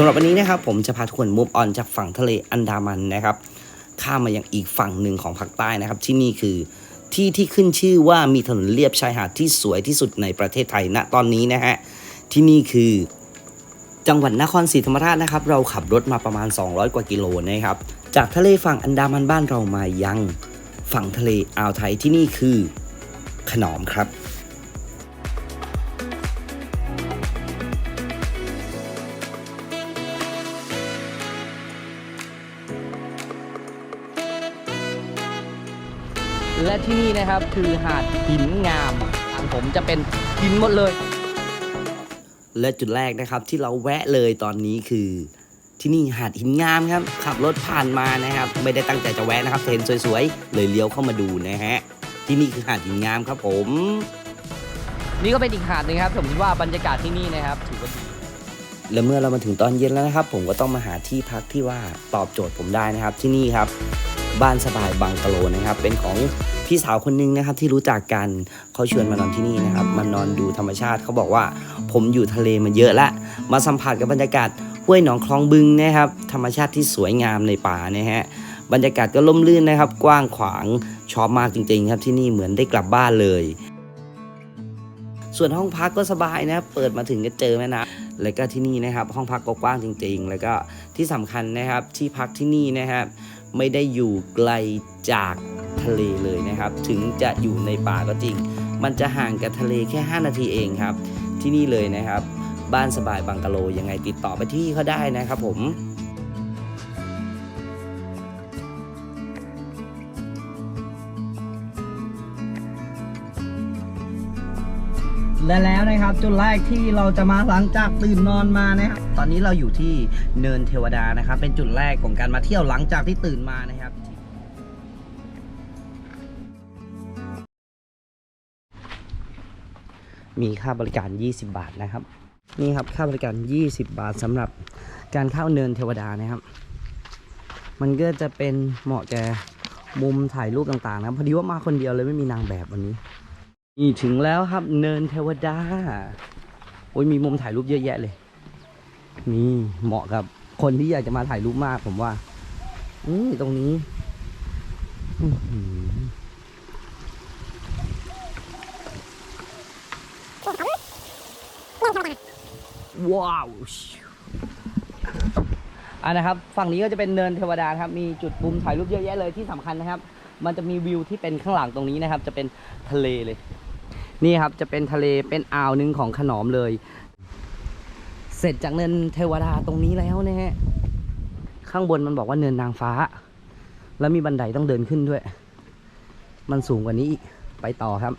สำหรับวันนี้นะครับผมจะพาทุกคนมูฟออนจากฝั่งทะเลอันดามันนะครับ ข้ามมายังอีกฝั่งหนึ่งของภาคใต้นะครับ ที่นี่คือที่ที่ขึ้นชื่อว่ามีถนนเลียบชายหาดที่สวยที่สุดในประเทศไทยณตอนนี้นะฮะที่นี่คือจังหวัดนครศรีธรรมราชนะครับ เราขับรถมาประมาณ 200 กว่ากิโลนะครับ จากทะเลฝั่งอันดามันบ้านเรามายังฝั่งทะเลอ่าวไทยที่นี่คือขนอมครับ ที่นี่นะครับคือหาดหินงามทางผมจะเป็นหินหมดเลย และจุดแรกนะครับที่เราแวะเลยตอนนี้คือ ที่นี่หาดหินงามครับ ขับรถผ่านมานะครับ ไม่ได้ตั้งใจจะแวะนะครับเห็นสวยๆ เลยเลี้ยวเข้ามาดูนะฮะที่นี่คือหาดหินงามครับผม นี่ก็เป็นอีกหาดหนึงครับผมคิดว่าบรรยากาศที่นี่นะครับถือว่าดีและเมื่อเรามาถึงตอนเย็นแล้วนะครับ ผมก็ต้องมาหาที่พักที่ว่าตอบโจทย์ผมได้นะครับที่นี่ครับ บ้านสบายบังกะโลนะครับ เป็นของ พี่สาวคนหนึงนะครับที่รู้จักกันเขาชวนมานอนที่นี่นะครับมานอนดูธรรมชาติเขาบอกว่า ผมอยู่ทะเลมาเยอะละมาสัมผัสกับบรรยากาศห้วยหนองคลองบึงนะครับธรรมชาติที่สวยงามในป่านะฮะบรรยากาศก็ล่มลื่นนะครับ กว้างขวางชอบมากจริงๆครับที่นี่เหมือนได้กลับบ้านเลย ส่วนห้องพักก็สบายนะครับเปิดมาถึงก็เจอแม่น้ำแล้วก็ที่นี่นะครับ ห้องพักก็กว้างจริง ๆ แล้วก็ที่สำคัญนะครับที่พักที่นี่นะครับ ไม่ได้อยู่ไกลจากทะเลเลยนะครับ ถึงจะอยู่ในป่าก็จริง มันจะห่างกับทะเลแค่ 5 นาทีเองครับ ที่นี่เลยนะครับ บ้านสบายบังกะโลยังไงติดต่อไปที่เขาได้นะครับผม และแล้วนะครับ จุดแรกที่เราจะมาหลังจากตื่นนอนมานะครับตอนนี้เราอยู่ที่เนินเทวดานะครับ เป็นจุดแรกของการมาเที่ยวหลังจากที่ตื่นมานะครับมีค่าบริการ 20 บาทนะครับ นี่ครับค่าบริการ 20 บาทสำหรับการเข้าเนินเทวดานะครับ มันก็จะเป็นเหมาะแก่มุมถ่ายรูปต่างๆนะพอดีว่ามาคนเดียวเลยไม่มีนางแบบวันนี้ นี่ถึงแล้วครับเนินเทวดา โอ้ยมีมุมถ่ายรูปเยอะแยะเลย นี่เหมาะกับคนที่อยากจะมาถ่ายรูปมากผมว่าอืมตรงนี้ ว้าวอะนะครับ ฝั่งนี้ก็จะเป็นเนินเทวดาครับ มีจุดมุมถ่ายรูปเยอะแยะเลยที่สำคัญนะครับมันจะมีวิวที่เป็นข้างหลังตรงนี้นะครับ จะเป็นทะเลเลย นี่ครับจะเป็นทะเลเป็นอ่าวหนึ่งของขนอมเลย เสร็จจากเนินเทวดาตรงนี้แล้วนะฮะข้างบนมันบอกว่าเนินนางฟ้า แล้วมีบันไดต้องเดินขึ้นด้วย มันสูงกว่านี้อีกไปต่อครับ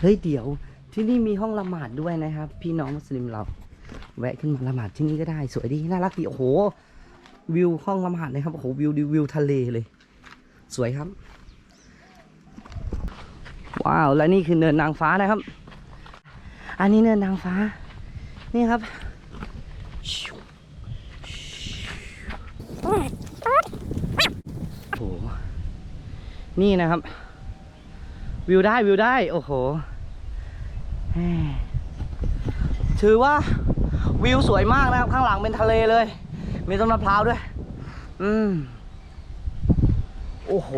เฮ้ยเดี๋ยวที่นี่มีห้องละหมาดด้วยนะครับ พี่น้องมุสลิมเรา แวะขึ้นมาละหมาดที่นี่ก็ได้ สวยดีน่ารักดีโอ้โหวิวห้องละหมาดนะครับโอ้โหวิวดิวิวทะเลเลย สวยครับ ว้าวและนี่คือเนินนางฟ้านะครับ อันนี้เนินนางฟ้า นี่ครับโอ้โหนี่นะครับ วิวได้วิวได้ โอ้โหถือว่าวิวสวยมากนะครับ ข้างหลังเป็นทะเลเลย มีต้นมะพร้าวด้วย อืม โอ้โห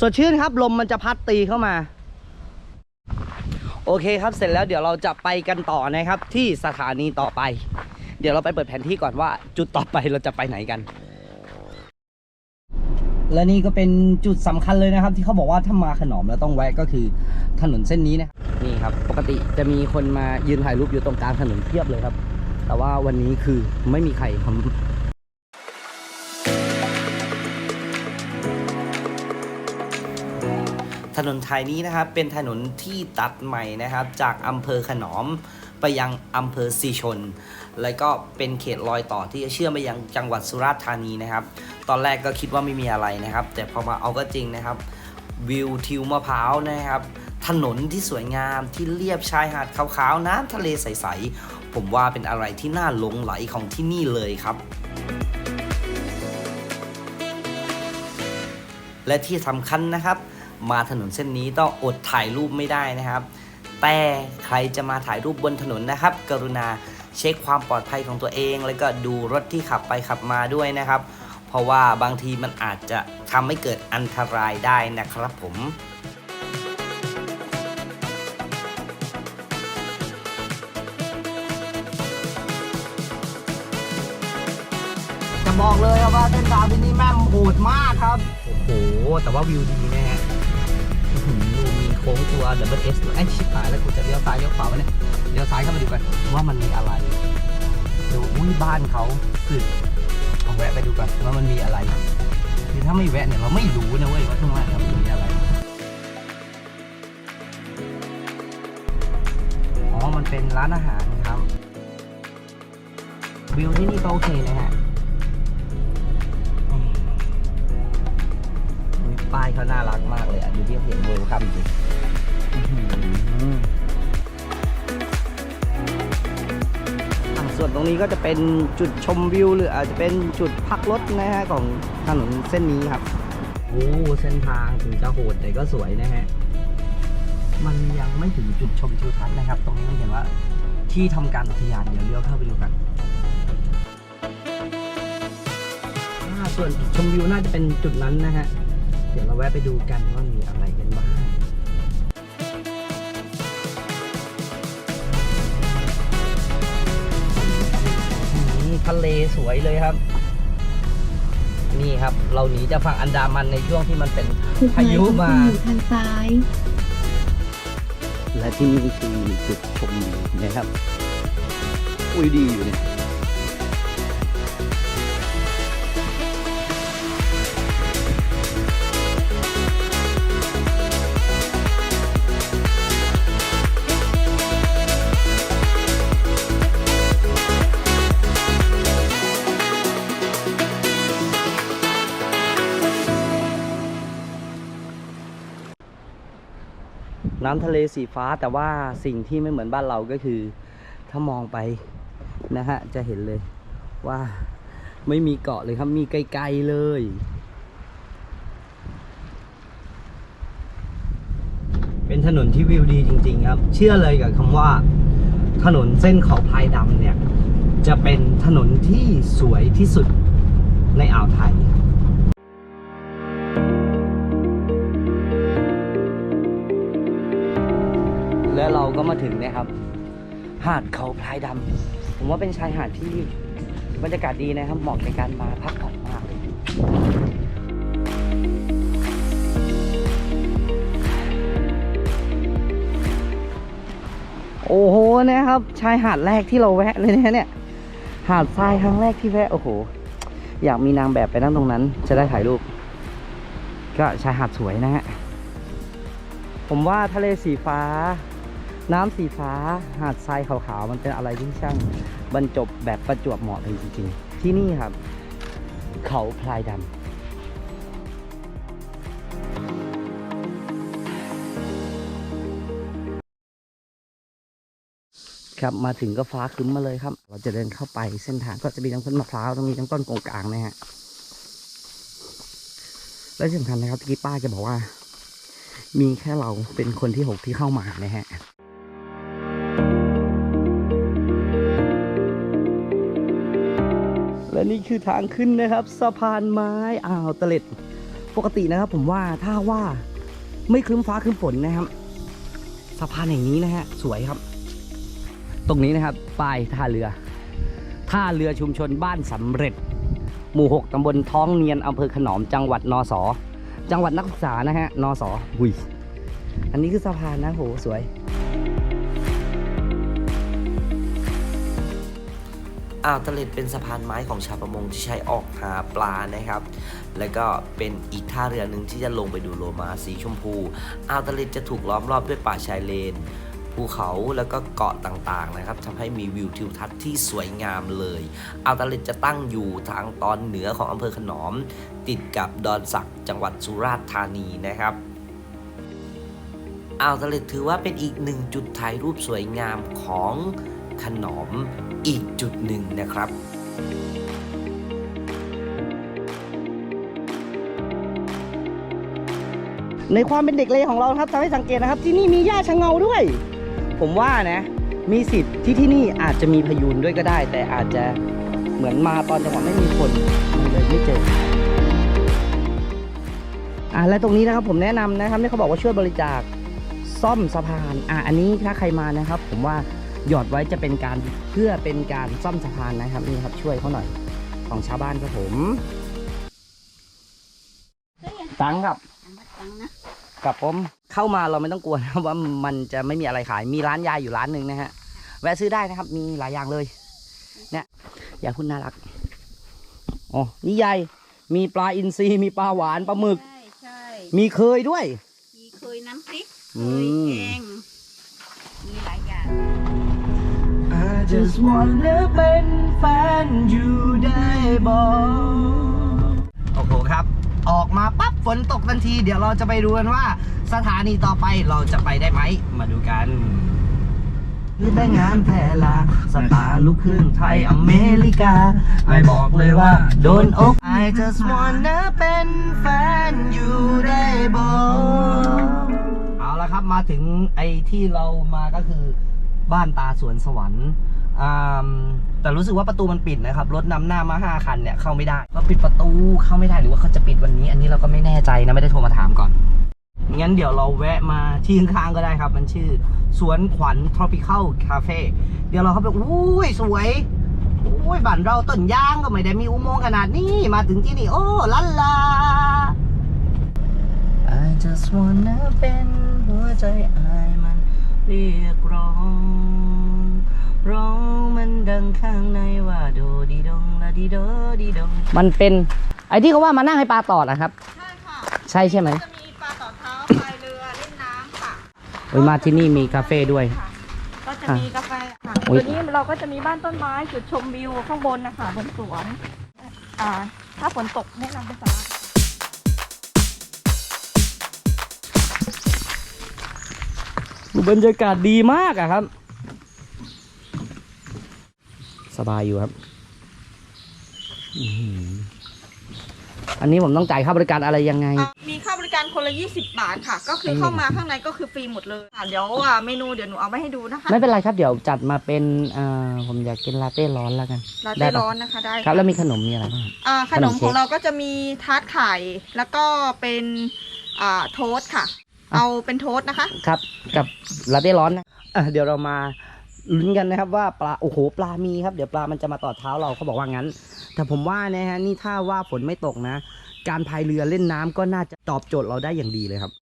สดชื่นครับลมมันจะพัดตีเข้ามา โอเคครับเสร็จแล้วเดี๋ยวเราจะไปกันต่อนะครับที่สถานีต่อไป เดี๋ยวเราไปเปิดแผนที่ก่อนว่าจุดต่อไปเราจะไปไหนกัน และนี่ก็เป็นจุดสำคัญเลยนะครับ ที่เขาบอกว่าถ้ามาขนอมแล้วต้องแวะก็คือถนนเส้นนี้นะนี่ครับ ปกติจะมีคนมายืนถ่ายรูปอยู่ตรงกลางถนนเพียบเลยครับ แต่ว่าวันนี้คือไม่มีใครครั ถนนไทยนี้นะครับเป็นถนนที่ตัดใหม่นะครับ จากอำเภอขนอมไปยังอำเภอสีชน แล้วก็เป็นเขตรอยต่อที่จะเชื่อมไปยังจังหวัดสุราษฎร์ธานีนะครับ ตอนแรกก็คิดว่าไม่มีอะไรนะครับ แต่พอมาเอาก็จริงนะครับ วิวทิวมะพร้าวนะครับ ถนนที่สวยงามที่เรียบชายหาดขาวๆ น้ำทะเลใสๆ ผมว่าเป็นอะไรที่น่าหลงไหลของที่นี่เลยครับและที่สำคัญนะครับ มาถนนเส้นนี้ต้องอดถ่ายรูปไม่ได้นะครับ แต่ใครจะมาถ่ายรูปบนถนนนะครับ กรุณาเช็คความปลอดภัยของตัวเอง แล้วก็ดูรถที่ขับไปขับมาด้วยนะครับ เพราะว่าบางทีมันอาจจะทำให้เกิดอันตรายได้นะครับผมจะบอกเลยครับว่าเส้นทางที่นี่แม่งโหดมากครับ โอ้โห แต่ว่าวิวดีน โค้งตัวเดับเบิลเอสไอชิบหายแล้วกูจะเลี้ยวซ้ายเลี้ยวขวาวะเนี่ยเลี้ยวซ้ายเข้ามาดูกันว่ามันมีอะไรดูอุ้ยบ้านเขาคือเอาแวะไปดูกันว่ามันมีอะไรคือถ้าไม่แวะเนี่ยเราไม่รู้นะเว้ยว่าข้างล่างเนี่ยมันมีอะไรอ๋อมันเป็นร้านอาหารครับวิวที่นี่ก็โอเคนะฮะอุ้ยป้ายเขาน่ารักมากเลยอะดูที่เขียนเวลคัมดิ นี้ก็จะเป็นจุดชมวิว หรืออาจจะเป็นจุดพักรถนะฮะของถนนเส้นนี้ครับโอ้เส้นทางถึงจะโหดแต่ก็สวยนะฮะมันยังไม่ถึงจุดชมทิวทัศน์นะครับ ตรงนี้มันเขียนว่าที่ทำการอุทยานเดี๋ยวเลี้ยวเข้าไปดูกันส่วนจุดชมวิวน่าจะเป็นจุดนั้นนะฮะ เดี๋ยวเราแวะไปดูกันว่ามีอะไรกันบ้าง ทะเลสวยเลยครับ นี่ครับ เราหนีจากฝั่งอันดามันในช่วงที่มันเป็นพายุมาอยู่ทางซ้าย และที่นี่คือจุดชมวิวนะครับอุ้ยดีอยู่เนี่ย น้ำทะเลสีฟ้าแต่ว่าสิ่งที่ไม่เหมือนบ้านเราก็คือ ถ้ามองไปนะฮะจะเห็นเลยว่าไม่มีเกาะเลยครับมีไกลๆเลยเป็นถนนที่วิวดีจริง ๆ ครับ เชื่อเลยกับคำว่า ถนนเส้นเขาพายดำเนี่ย จะเป็นถนนที่สวยที่สุดในอ่าวไทย ก็มาถึงนะครับ หาดเขาพลายดำผมว่าเป็นชายหาดที่บรรยากาศดีนะครับเหมาะในการมาพักผ่อนมากเลยโอ้โหนะครับชายหาดแรกที่เราแวะเลยนะเนี่ยหาดทรายครั้งแรกที่แวะโอ้โห อยากมีนางแบบไปนั่งตรงนั้น จะได้ถ่ายรูป ก็ชายหาดสวยนะฮะผมว่าทะเลสีฟ้า น้ำสีฟ้าหาดทรายขาวๆมันเป็นอะไรที่ช่างบรรจบแบบประจวบเหมาะเลยจริงๆ ที่นี่ครับ เขาพลายดำครับมาถึงก็ฟ้าครึ้มมาเลยครับ เราจะเดินเข้าไปเส้นทางก็จะมีทั้งต้นมะพร้าวต้องมีทั้งต้นกงกลางนะฮะและสำคัญนะครับที่ป้าจะบอกว่า มีแค่เราเป็นคนที่หกที่เข้ามานะฮะ และนี่คือทางขึ้นนะครับ สะพานไม้อ่าวตะเล็ด ปกตินะครับผมว่าถ้าว่าไม่ครึ้มฟ้าครึ้มฝนนะครับ สะพานอย่างนี้นะฮะสวยครับ ตรงนี้นะครับป้ายท่าเรือ ท่าเรือชุมชนบ้านสำเร็จ หมู่ 6ตำบลท้องเนียนอำเภอขนอมจังหวัดนอสอจังหวัดนักศึกษานะฮะนอสอหุยอันนี้คือสะพานนะโหสวย อ่าวตะเล็ดเป็นสะพานไม้ของชาวประมงที่ใช้ออกหาปลานะครับ แล้วก็เป็นอีกท่าเรือหนึ่งที่จะลงไปดูโลมาสีชมพู อ่าวตะเล็ดจะถูกล้อมรอบด้วยป่าชายเลน ภูเขาแล้วก็เกาะต่างๆนะครับทำให้มีวิวทิวทัศน์ที่สวยงามเลย อ่าวตะเล็ดจะตั้งอยู่ทางตอนเหนือของอำเภอขนอม ติดกับดอนสักจังหวัดสุราษฎร์ธานีนะครับอ่าวตะเล็ดถือว่าเป็นอีกหนึ่งจุดถ่ายรูปสวยงามของ ขนอมอีกจุดหนึ่งนะครับในความเป็นเด็กเลของเราครับทำให้สังเกตนะครับ ที่นี่มีหญ้าชะเงาด้วย ผมว่านะ มีสิทธิ์ที่ที่นี่อาจจะมีพยูนด้วยก็ได้ แต่อาจจะเหมือนมาตอนจังหวะไม่มีคนมันเลยไม่เจออ่าและตรงนี้นะครับผมแนะนำนะครับที่เขาบอกว่าช่วยบริจาคซ่อมสะพาน อ่าอันนี้ถ้าใครมานะครับ ผมว่า หยอดไว้จะเป็นการเพื่อเป็นการซ่อมสะพานนะครับนี่ครับช่วยเขาหน่อยของชาวบ้านครับผมตังค์ครับตังค์นะกับผมเข้ามาเราไม่ต้องกลัวนะครับว่ามันจะไม่มีอะไรขายมีร้านยายอยู่ร้านหนึ่งนะฮะแวะซื้อได้นะครับ มีหลายอย่างเลย เนี่ยยายคุณน่ารักอ๋อนี่ยายมีปลาอินทรีมีปลาหวานปลาหมึกใช่ใช่มีเคยด้วย มีเคยน้ำพริกอืเคยมแกง just wanna เป็นแฟนอยู่ได้บอกโอ้โหครับ ออกมาปั๊บฝนตกทันที เดี๋ยวเราจะไปดูกันว่า สถานีต่อไปเราจะไปได้ไหม มาดูกันคือแต่งานแพร่ลาสตาร์ลูกครึ่งไทยอเมริกาไอบอกเลยว่า โดนอก I just wanna เป็นแฟนอยู่ได้บอกเอาละครับมาถึงไอ้ที่เรามาก็คือบ้านตาสวนสวรรค์อ่า แต่รู้สึกว่าประตูมันปิดนะครับ รถนำหน้ามาห้าคันเนี่ยเข้าไม่ได้ก็ปิดประตูเข้าไม่ได้หรือว่าเขาจะปิดวันนี้ อันนี้เราก็ไม่แน่ใจนะไม่ได้โทรมาถามก่อน งั้นเดี๋ยวเราแวะมาที่ข้างๆก็ได้ครับ มันชื่อ สวนขวัญ tropical cafe เดี๋ยวเราเข้าไปอุ้ยสวยอุ้ยบ้านเราต้นยางก็ไม่ได้มีอุโมงค์ขนาดนี้ มาถึงที่นี่โอ้ลันลา I just wanna เป็นหัวใจอายมันเรียกร้อง ร้องมันดังข้างในว่าโดดีดงละดีโดดีดงมันเป็นไอ้ที่เขาว่ามานั่งให้ปลาตอดนะครับ ใช่ค่ะใช่ใช่ไหมจะมีปลาต่อเท้าพายเรือเล่นน้ำค่ะเฮ้ยมาที่นี่มีคาเฟ่ด้วย ค่ะก็จะมีกาแฟค่ะอุ๊ยตัวนี้เราก็จะมีบ้านต้นไม้จุดชมวิวข้างบนนะคะบนสวนอ่าถ้าฝนตกแนะนำเป็นสาราบรรยากาศดีมากอะครับ สบายอยู่ครับอื้อหืออันนี้ผมต้องจ่ายค่าบริการอะไรยังไงอะมีค่าบริการคนละ 20 บาทค่ะ ก็คือเข้ามาข้างในก็คือฟรีหมดเลยค่ะเดี๋ยวอะเมนูเดี๋ยวหนูเอาไว้ให้ดูนะคะ ไม่เป็นไรครับเดี๋ยวจัดมาเป็นอ่าผมอยากกินลาเต้ร้อนแล้วกันลาได้เต้ปะร้อนนะคะได้ครับแล้วมีขนมมีอะไรบ้างครับอ่าขนมขนมเค้กของเราก็จะมีทาร์ตไข่แล้วก็เป็นอ่าโทสต์ค่ะอะ เอาเป็นโทสต์นะคะ ครับ กับลาเต้ร้อนนะอะเดี๋ยวเรามา ลุ้นกันนะครับว่าปลาโอ้โหปลามีครับเดี๋ยวปลามันจะมาต่อเท้าเราเขาบอกว่างั้น แต่ผมว่านะฮะนี่ถ้าว่าฝนไม่ตกนะ การพายเรือเล่นน้ำก็น่าจะตอบโจทย์เราได้อย่างดีเลยครับ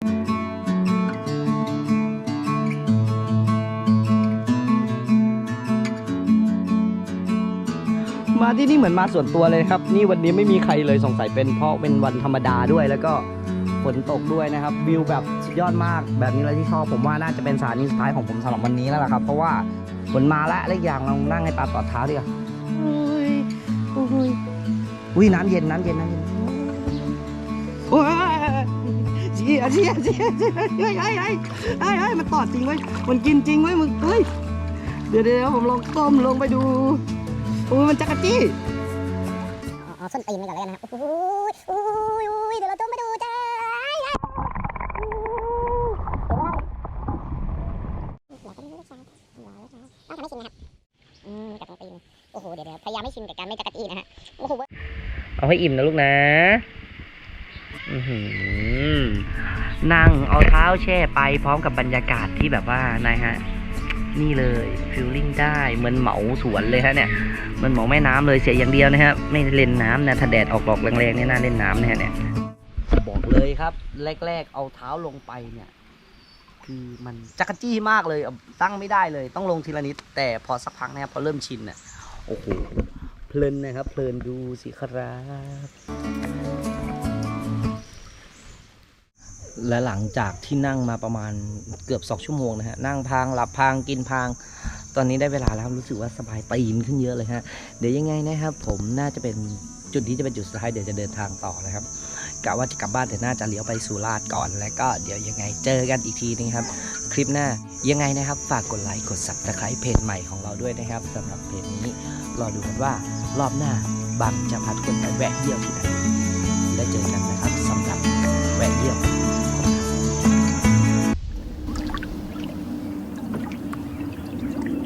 มาที่นี่เหมือนมาส่วนตัวเลยครับ นี่วันนี้ไม่มีใครเลยสงสัยเป็นเพราะเป็นวันธรรมดาด้วยแล้วก็ นตกด้วยนะครับ วิวแบบสุดยอดมากแบบนี้เลยที่ชอบผมว่าน่าจะเป็นสถานีสุดท้ายของผมสำหรับวันนี้แล้วล่ะครับ เพราะว่าฝนมาแล้วและอีกอย่างเรานั่งให้ปลาต่อเท้าดีกว่าอุ้ยอุ้ยอุ้ยน้ำเย็นน้ำเย็นน้ำเย็นโอ้ยเจียเจียเจียเจียเฮ้ยเฮ้ยเฮ้ยเฮ้ยเฮ้ยมันตอดจริงเว้ยมันกินจริงเว้ยมึงเฮ้ยเดี๋ยวเดี๋ยวผมลองก้มลงไปดูโอ้ยมันจักรจี้เอาเอาส้นตีนไปก่อนเลยนะครับอุ้ยอุ้ยอุ้ยเดี๋ยวเราต้องไปดูจ้าต้องทำให้ชินนะครับ อืมกับตรงตีน พยายามไม่ชินกับการไม่จักรจี้นะฮะโอ้โหเอาให้อิ่มนะลูกนะนั่งเอาเท้าแช่ไปพร้อมกับบรรยากาศที่แบบว่านายฮะ นี่เลยฟิลลิ่งได้เหมือนเหมาสวนเลยฮะเนี่ยเหมันเหมาแม่น้ำเลยเสียอย่างเดียวนะฮะไม่เล่นน้ำนะถ้าแดดออกดอกแรงๆเนี่ยน่าเล่นน้ำนะฮะเนี่ยบอกเลยครับ แรก ๆ เอาเท้าลงไปเนี่ยคือมันจักรจี้มากเลยตั้งไม่ได้เลย ต้องลงทีละนิดแต่พอสักพักนะครับพอเริ่มชินเนี่ย โอ้โหเพลินนะครับ เพลินดูสิครับ และหลังจากที่นั่งมาประมาณเกือบสองชั่วโมงนะฮะนั่งพางหลับพางกินพาง ตอนนี้ได้เวลาแล้วรู้สึกว่าสบายตีนขึ้นเยอะเลยฮะเดี๋ยวยังไงนะครับ ผมน่าจะเป็นจุดนี้จะเป็นจุดสุดท้ายเดี๋ยวจะเดินทางต่อนะครับกะว่าจะกลับบ้านแต่น่าจะเลี้ยวไปสุราษฎร์ก่อน แล้วก็เดี๋ยวยังไงเจอกันอีกทีนึงครับ คลิปหน้ายังไงนะครับ ฝากกดไลค์กด subscribe เพจใหม่ของเราด้วยนะครับสำหรับเพจนี้ รอดูกันว่ารอบหน้าบังจะพาทุกคนไปแวะเยี่ยวที่ไหน และเจอกันนะครับสำหรับแวะเยี่ยว